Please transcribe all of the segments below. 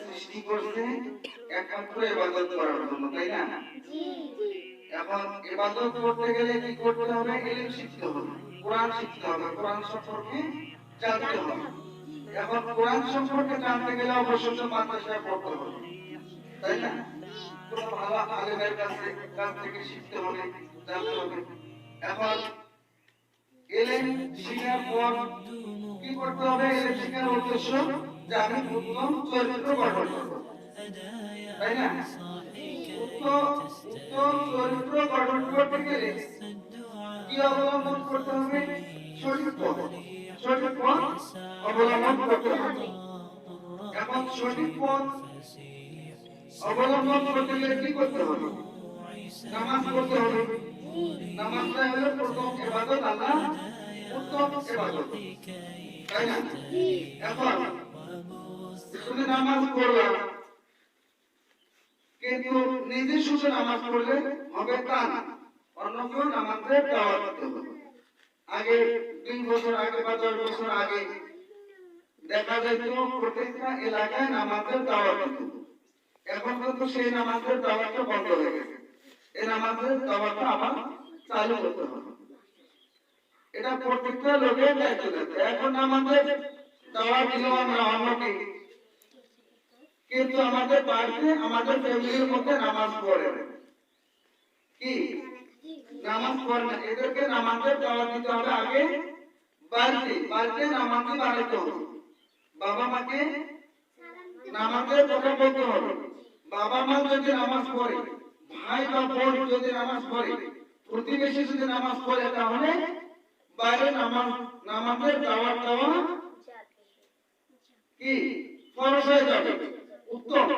সৃষ্টি করছে একমাত্র ইবাদত করার জন্য তাই না? এখন ইবাদত করতে গেলে কি করতে হবে? ইলম শিখতে হবে কোরআন শিখতে হবে কোরআন সম্পর্কে জানতে হবে। এখন কোরআন সম্পর্কে জানতে গেলে অবশ্যই মাদ্রাসায় পড়তে হবে তাই না? কোনো ভালো আলেমের কাছে কাছ থেকে শিখতে হবে জানতে হবে। এখন এলেন শিখার পর কি করতে হবে? এলেন শিখার উদ্দেশ্য যে আমি উত্তম চরিত্র গঠন তাই না? চরিত্র গঠন করতে গেলে কি অবলম্বন করতে হবে? সঠিক পথ। অবলম্বন করতে হবে। এখন সঠিক পথ অবলম্বন করতে গেলে কি করতে হবে? নামাজ পড়তে হবে। নামাজটা হলো প্রথম ইবাদত আল্লাহ উত্তম ইবাদত তাই না? এখন তুমি নামাজ পড়লা কিন্তু নিজে শুধু নামাজ পড়লে হবে তা না, অন্য কেউ নামাজের দাওয়াত দিতে হবে। আগে দুই বছর আগে বা দশ বছর আগে দেখা যেত প্রত্যেকটা এলাকায় নামাজের দাওয়াত দিত এখন কিন্তু সেই নামাজের দাওয়াতটা বন্ধ হয়ে গেছে। এই নামাজের দাওয়াতটা আবার চালু করতে হবে। এটা প্রত্যেকটা লোকের দায়িত্ব এখন আমাদের দাওয়াত দিল আমরা অন্যকে কিন্তু আমাদের বাড়িতে আমাদের ফ্যামিলির মধ্যে নামাজ পড়ে কি? নামাজ পড়ে না। এদেরকে নামাজের দাওয়াত দিতে হবে আগে বাড়িতে। বাড়িতে নামাজ বাড়াইতে হবে। বাবা মাকে নামাজের কথা বলতে হবে। বাবা মা যদি নামাজ পড়ে, ভাই বা বোন যদি নামাজ পড়ে, প্রতিবেশী যদি নামাজ পড়ে, তাহলে বাইরে নামাজ নামাজের দাওয়াত দেওয়া কি? ফরজ হয়ে যাবে। উত্তম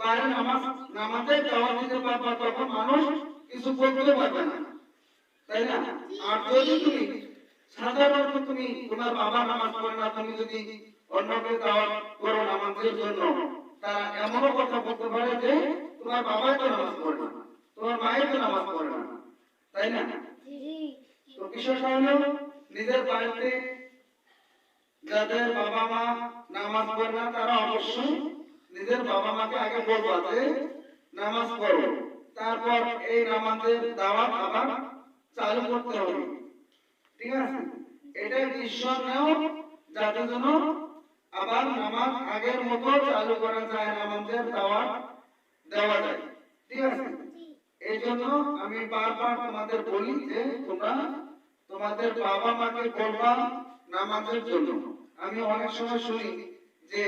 বাইরে নামাজ নামাজের দাওয়াত দিতে পারবা তখন মানুষ কিছু বলতে পারবে না। তাই না? আর যদি তুমি সাধারণত তুমি তোমার বাবা নামাজ পড়ে না তুমি যদি অন্যকে দাওয়াত করো নামাজের জন্য তারা এমনও কথা বলতে পারে যে তোমার বাবাই তো নামাজ পড়ে না তোমার মায়ের তো নামাজ পড়ে না। তাই না? তো বিষয়টা হলো নিজের বাড়িতে যাদের বাবা মা নামাজ পড়ে না, তারা অবশ্যই নিজের বাবা মাকে আগে বলবা যে নামাজ পড়ো। তারপর এই নামাজের দাওয়াত আবার চালু করতে হবে। ঠিক আছে? এটা ঈশ্বর নাও যাতে যেন আবার নামাজ আগের মতো চালু করা যায়, নামাজের দাওয়াত দেওয়া যায়। ঠিক আছে? এই জন্য আমি বারবার তোমাদের বলি যে তোমরা তোমাদের বাবা মাকে বলবা নামাজের জন্য। আমি অনেক সময় শুনি যে